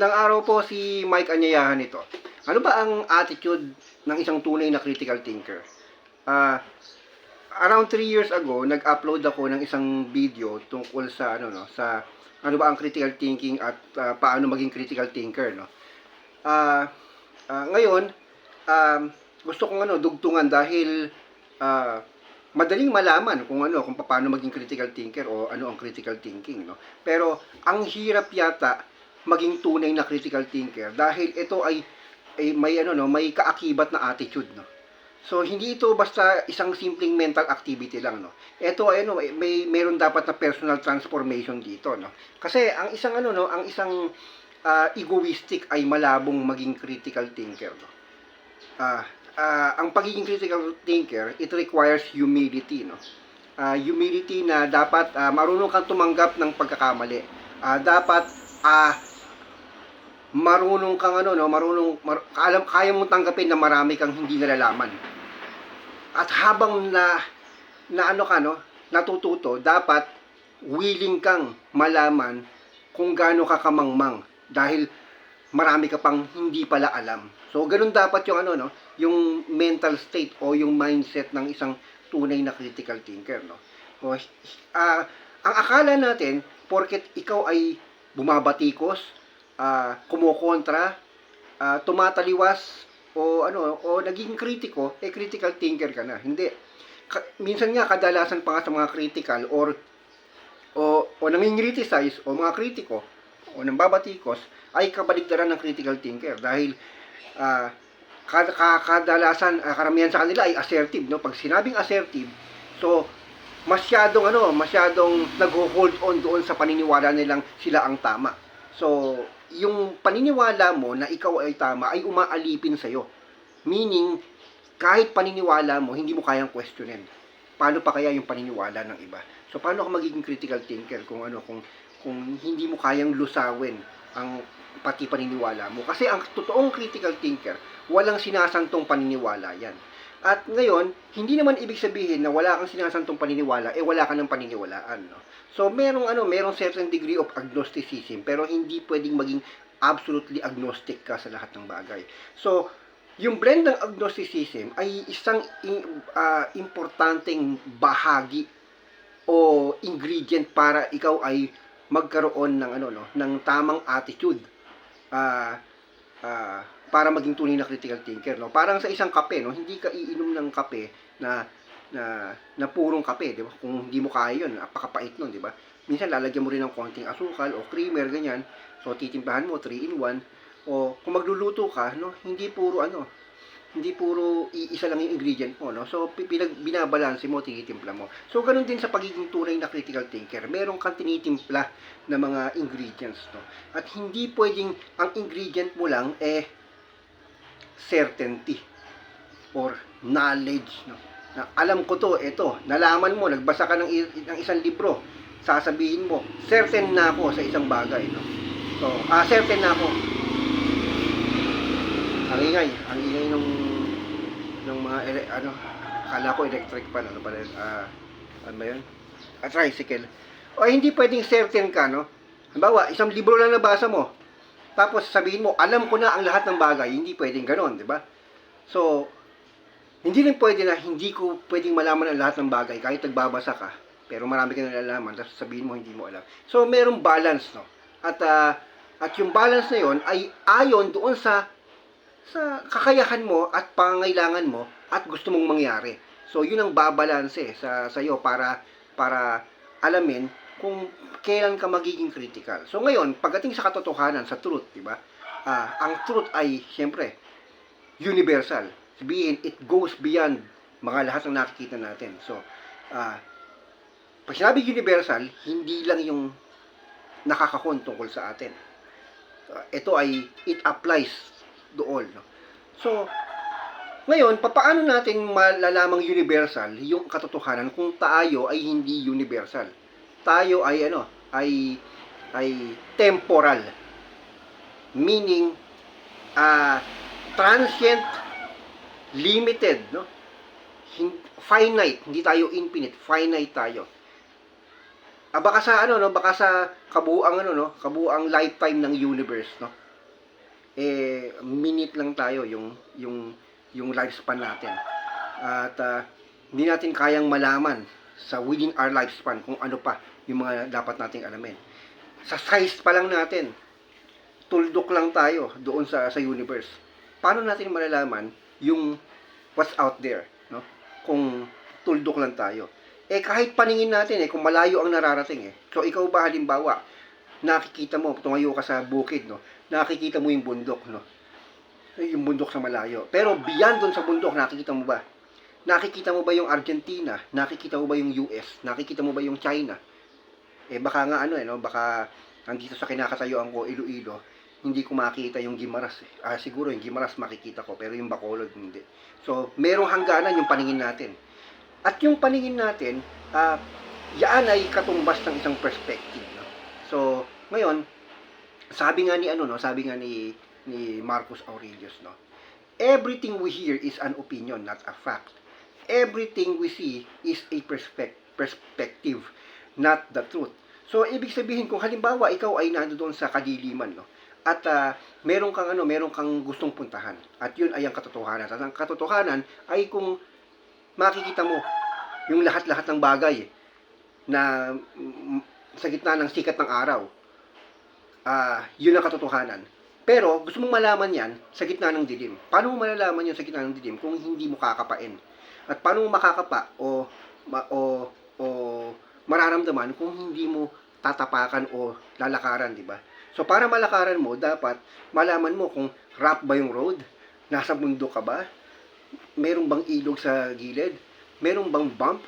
Magandang araw po si Mike Anyayahan ito. Ano ba ang attitude ng isang tunay na critical thinker? Ah, around 3 years ago, nag-upload ako ng isang video tungkol sa ano no, sa ano ba ang critical thinking at ah, paano maging critical thinker no. Ah, ah, ngayon, um, gusto kong ano dugtungan dahil ah, madaling malaman kung ano kung paano maging critical thinker o ano ang critical thinking no. Pero ang hirap yata maging tunay na critical thinker dahil ito ay, ay may ano no, may kaakibat na attitude no. So hindi ito basta isang simpleng mental activity lang no. Ito ay ano may, meron dapat na personal transformation dito no. Kasi ang isang ano no, ang isang ah, egoistic ay malabong maging critical thinker no. Ah, ah, ang pagiging critical thinker, it requires humility no. Ah, humility na dapat ah, marunong kang tumanggap ng pagkakamali. Ah, dapat ah marunong kang ano no, marunong mar, alam kaya mong tanggapin na marami kang hindi nalalaman. At habang na na ano ka no, natututo, dapat willing kang malaman kung gaano ka kamangmang dahil marami ka pang hindi pala alam. So ganun dapat yung ano no, yung mental state o yung mindset ng isang tunay na critical thinker no. O, ah, ang akala natin porket ikaw ay bumabatikos, ah, kumukontra, ah, tumataliwas o ano o naging kritiko, eh critical thinker ka na. Hindi. Ka- minsan nga kadalasan pa nga sa mga critical or o o nangingriticize o mga kritiko o nambabatikos ay kabaligtaran ng critical thinker dahil ah ka- kadalasan ah, karamihan sa kanila ay assertive no pag sinabing assertive so masyadong ano masyadong nagho-hold on doon sa paniniwala nilang sila ang tama so yung paniniwala mo na ikaw ay tama ay umaalipin sa iyo meaning kahit paniniwala mo hindi mo kayang questionin. Paano pa kaya yung paniniwala ng iba? So paano ka magiging critical thinker kung ano kung kung hindi mo kayang lusawin ang pati paniniwala mo? Kasi ang totoong critical thinker walang sinasantong paniniwala yan at ngayon, hindi naman ibig sabihin na wala kang sinasantong paniniwala, eh wala ka ng paniniwalaan. No? So, merong, ano, merong certain degree of agnosticism, pero hindi pwedeng maging absolutely agnostic ka sa lahat ng bagay. So, yung blend ng agnosticism ay isang ah, importanteng bahagi o ingredient para ikaw ay magkaroon ng ano no ng tamang attitude ah ah, para maging tunay na critical thinker no parang sa isang kape no hindi ka iinom ng kape na na na purong kape di ba kung hindi mo kaya yun napakapait nun di ba minsan lalagyan mo rin ng konting asukal o creamer ganyan so titimplahan mo 3 in 1 o kung magluluto ka no hindi puro ano hindi puro iisa lang yung ingredient mo, no? So, pi- pinag, binabalanse mo, tinitimpla mo. So, ganun din sa pagiging tunay na critical thinker. Meron kang tinitimpla na mga ingredients, no? At hindi pwedeng ang ingredient mo lang, eh, certainty or knowledge, no? Na, alam ko to, ito, nalaman mo, nagbasa ka ng, ng isang libro, sasabihin mo, certain na ako sa isang bagay, no? So, ah, certain na ako ang ingay, ang ingay nung nung mga ele, ano, akala ko electric pan, ano pala, ah, ano ba yun? A tricycle. O hindi pwedeng certain ka, no? Halimbawa, isang libro lang nabasa mo, tapos sabihin mo, alam ko na ang lahat ng bagay, hindi pwedeng ganon, di ba? So, hindi rin pwede na hindi ko pwedeng malaman ang lahat ng bagay kahit nagbabasa ka, pero marami ka nalalaman, tapos sabihin mo hindi mo alam. So, merong balance, no? At, ah, at yung balance na yon ay ayon doon sa sa kakayahan mo at pangangailangan mo at gusto mong mangyari. So, yun ang babalanse sa sa iyo para para alamin kung kailan ka magiging critical. So, ngayon, pagdating sa katotohanan, sa truth, di ba? Ah, ang truth ay, siyempre, universal. Sabihin, it goes beyond mga lahat ng nakikita natin. So, ah, pag sinabi universal, hindi lang yung nakakakon tungkol sa atin. Ah, ito ay, it applies doon. No? So, ngayon, papaano natin malalamang universal yung katotohanan kung tayo ay hindi universal? Tayo ay ano, ay ay temporal. Meaning ah transient limited, no? Finite, hindi tayo infinite, finite tayo. Ah, baka sa ano no, baka sa kabuuang ano no, kabuuang lifetime ng universe, no? eh minute lang tayo yung yung yung lifespan natin. At ah, hindi natin kayang malaman sa within our lifespan kung ano pa yung mga dapat nating alamin. Sa size pa lang natin, tuldok lang tayo doon sa sa universe. Paano natin malalaman yung what's out there, no? Kung tuldok lang tayo. Eh kahit paningin natin eh kung malayo ang nararating eh. So ikaw ba halimbawa, nakikita mo tumayo ka sa bukid, no? Nakikita mo yung bundok, no? Eh, Yung bundok sa malayo. Pero beyond doon sa bundok, nakikita mo ba? Nakikita mo ba yung Argentina? Nakikita mo ba yung US? Nakikita mo ba yung China? Eh baka nga ano eh, no? Baka andito sa kinakatayuan ko, Iloilo, hindi ko makita yung Gimaras eh. Ah, siguro yung Gimaras makikita ko, pero yung Bacolod hindi. So, merong hangganan yung paningin natin. At yung paningin natin, ah, yan ay katumbas ng isang perspective. No? So, ngayon, sabi nga ni ano no, sabi nga ni ni Marcus Aurelius no. Everything we hear is an opinion, not a fact. Everything we see is a perspec- perspective, not the truth. So, ibig sabihin kung halimbawa ikaw ay nandoon sa kadiliman, no? At ah, meron kang ano, meron kang gustong puntahan. At yun ay ang katotohanan. At ang katotohanan ay kung makikita mo yung lahat-lahat ng bagay na mm, sa gitna ng sikat ng araw. Ah, yun ang katotohanan. Pero gusto mong malaman 'yan sa gitna ng dilim. Paano mo malalaman 'yun sa gitna ng dilim kung hindi mo kakapain? At paano mo makakapa o ma, o o mararamdaman kung hindi mo tatapakan o lalakaran, di ba? So para malakaran mo, dapat malaman mo kung rough ba yung road, nasa bundok ka ba, merong bang ilog sa gilid, merong bang bump,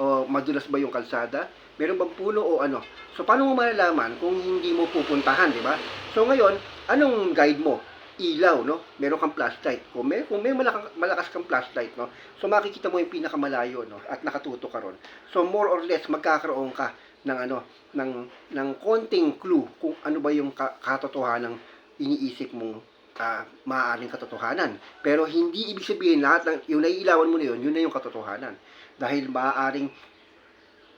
o madulas ba yung kalsada, meron bang puno o ano. So paano mo malalaman kung hindi mo pupuntahan, di ba? So ngayon, anong guide mo? Ilaw, no? Meron kang flashlight. Kung may, kung may malakas, malakas kang flashlight, no? So makikita mo yung pinakamalayo, no? At nakatuto ka ron. So more or less, magkakaroon ka ng ano, ng, ng konting clue kung ano ba yung ka, katotohanan iniisip mong ah, maaaring katotohanan. Pero hindi ibig sabihin lahat ng, yung naiilawan mo na yun, yun na yung katotohanan. Dahil maaaring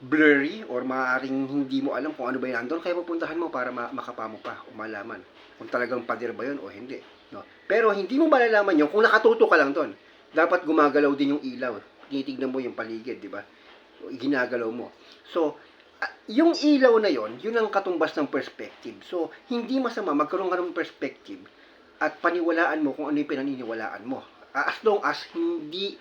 blurry or maaaring hindi mo alam kung ano ba yan nandun, kaya pupuntahan mo para ma- makapamo pa o malaman kung talagang pader ba yun o hindi. No? Pero hindi mo malalaman yun kung nakatuto ka lang doon. Dapat gumagalaw din yung ilaw. Tinitignan mo yung paligid, di ba? Ginagalaw mo. So, ah, yung ilaw na yon, yun ang katumbas ng perspective. So, hindi masama magkaroon ka ng perspective at paniwalaan mo kung ano yung pinaniniwalaan mo. Ah, As long as hindi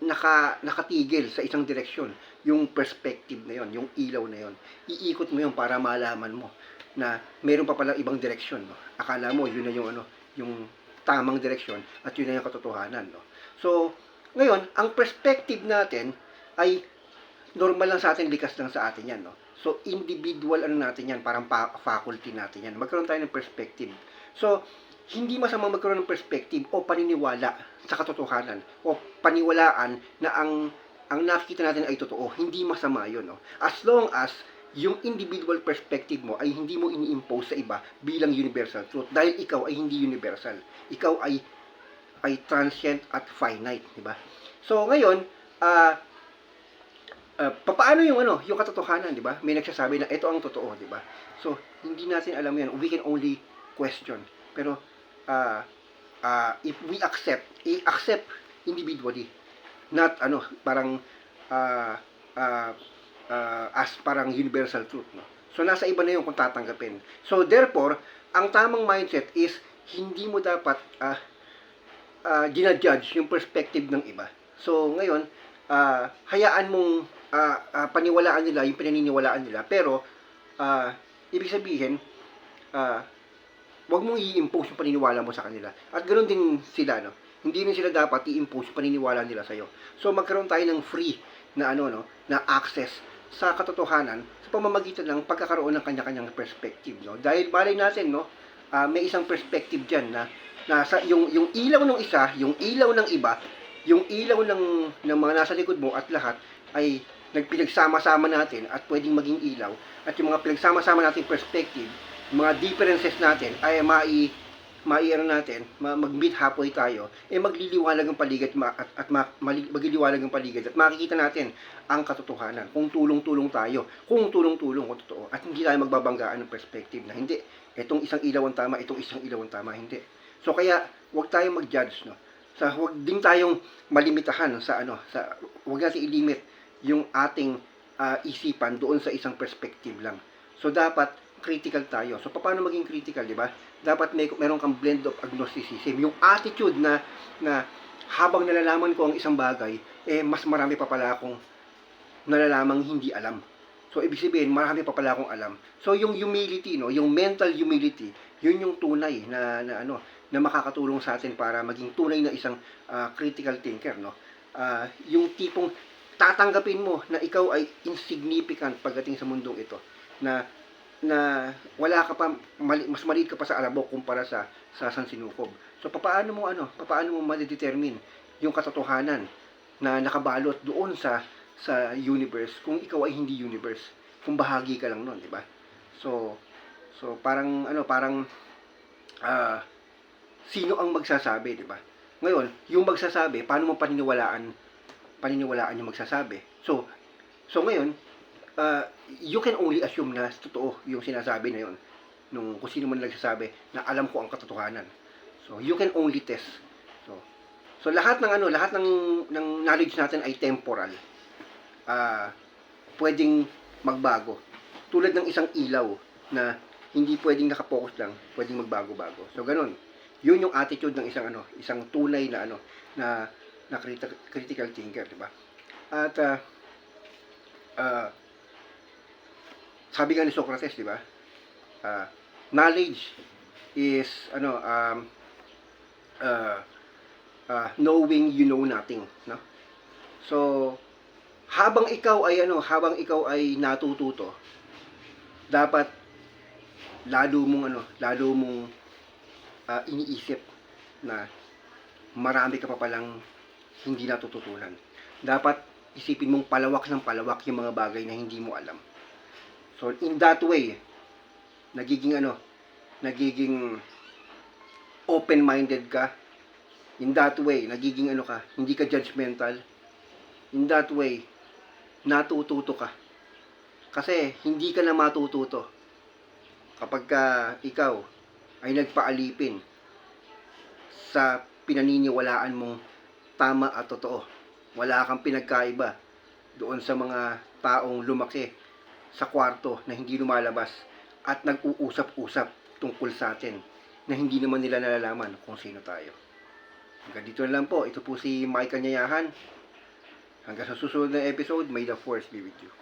naka, nakatigil sa isang direksyon yung perspective na yon, yung ilaw na yon. Iikot mo yon para malaman mo na meron pa palang ibang direksyon. No? Akala mo yun na yung ano, yung tamang direksyon at yun na yung katotohanan. No? So, ngayon, ang perspective natin ay normal lang sa atin, likas lang sa atin yan. No? So, individual ano natin yan, parang pa- faculty natin yan. Magkaroon tayo ng perspective. So, hindi masama magkaroon ng perspective o paniniwala sa katotohanan o paniwalaan na ang ang nakikita natin ay totoo. Hindi masama yun. No? As long as yung individual perspective mo ay hindi mo ini-impose sa iba bilang universal truth dahil ikaw ay hindi universal. Ikaw ay ay transient at finite, di ba? So ngayon, ah ah, papaano yung ano, yung katotohanan, di ba? May nagsasabi na ito ang totoo, di ba? So hindi natin alam yan. We can only question. Pero ah ah, if we accept, i-accept individually, not ano, parang ah ah, ah, as parang universal truth, no? So nasa iba na 'yung kung tatanggapin. So therefore, ang tamang mindset is hindi mo dapat ah ah, ginajudge yung perspective ng iba. So ngayon, ah, hayaan mong ah, ah, paniwalaan nila yung pinaniniwalaan nila, pero ah, ibig sabihin, ah, wag mong i-impose yung paniniwala mo sa kanila. At ganoon din sila, no? Hindi rin sila dapat i-impose yung paniniwala nila sa'yo. So, magkaroon tayo ng free na ano, no? Na access sa katotohanan sa pamamagitan ng pagkakaroon ng kanya-kanyang perspective, no? Dahil balay natin, no? ah, may isang perspective diyan na nasa yung yung ilaw ng isa, yung ilaw ng iba, yung ilaw ng ng mga nasa likod mo at lahat ay nagpinagsama-sama natin at pwedeng maging ilaw at yung mga pinagsama-sama nating perspective mga differences natin ay mai maiano natin, ma- mag-meet halfway tayo, eh magliliwanag ang paligid at, at ma- magliliwanag ang paligid at makikita natin ang katotohanan. Kung tulong-tulong tayo, kung tulong-tulong kung totoo, at hindi tayo magbabanggaan ng perspective na hindi, itong isang ilaw ang tama, itong isang ilaw ang tama, hindi. So kaya wag tayong mag-judge no. Sa wag din tayong malimitahan sa ano sa wag natin i-limit yung ating ah, isipan doon sa isang perspective lang. So dapat critical tayo. So paano maging critical, di ba? Dapat may meron kang blend of agnosticism, yung attitude na na habang nalalaman ko ang isang bagay, eh mas marami pa pala akong nalalamang hindi alam. So ibig sabihin, marami pa pala akong alam. So yung humility, no, yung mental humility, yun yung tunay na, na ano, na makakatulong sa atin para maging tunay na isang ah, critical thinker, no. Ah, yung tipong tatanggapin mo na ikaw ay insignificant pagdating sa mundong ito na na wala ka pa mali, mas maliit ka pa sa alabok kumpara sa sa San Sinukob. So papaano mo ano, papaano mo ma-determine yung katotohanan na nakabalot doon sa sa universe kung ikaw ay hindi universe, kung bahagi ka lang noon, di ba? So so parang ano, parang ah sino ang magsasabi, di ba? Ngayon, yung magsasabi, paano mo paniniwalaan paniniwalaan yung magsasabi? So so ngayon, uh, you can only assume na totoo yung sinasabi na yun nung kung sino man nagsasabi na alam ko ang katotohanan. So you can only test. So so lahat ng ano, lahat ng ng knowledge natin ay temporal. Ah, pwedeng magbago. Tulad ng isang ilaw na hindi pwedeng nakapokus lang, pwedeng magbago-bago. So ganun. Yun yung attitude ng isang ano, isang tunay na ano na na critical, thinker, di ba? At ah, ah, sabi nga ni Socrates, di ba? Ah, knowledge is ano um uh, uh, knowing you know nothing, no? So habang ikaw ay ano, habang ikaw ay natututo, dapat lalo mong ano, lalo mong ah, iniisip na marami ka pa palang hindi natututunan. Dapat isipin mong palawak ng palawak yung mga bagay na hindi mo alam. So, in that way, nagiging ano, nagiging open-minded ka. In that way, nagiging ano ka, hindi ka judgmental. In that way, natututo ka. Kasi, hindi ka na matututo kapag ka ikaw ay nagpaalipin sa pinaniniwalaan mong tama at totoo. Wala kang pinagkaiba doon sa mga taong lumaki sa kwarto na hindi lumalabas at nag-uusap-usap tungkol sa atin na hindi naman nila nalalaman kung sino tayo. Hanggang dito na lang po. Ito po si Mike Kanyayahan. Hanggang sa susunod na episode, may the force be with you.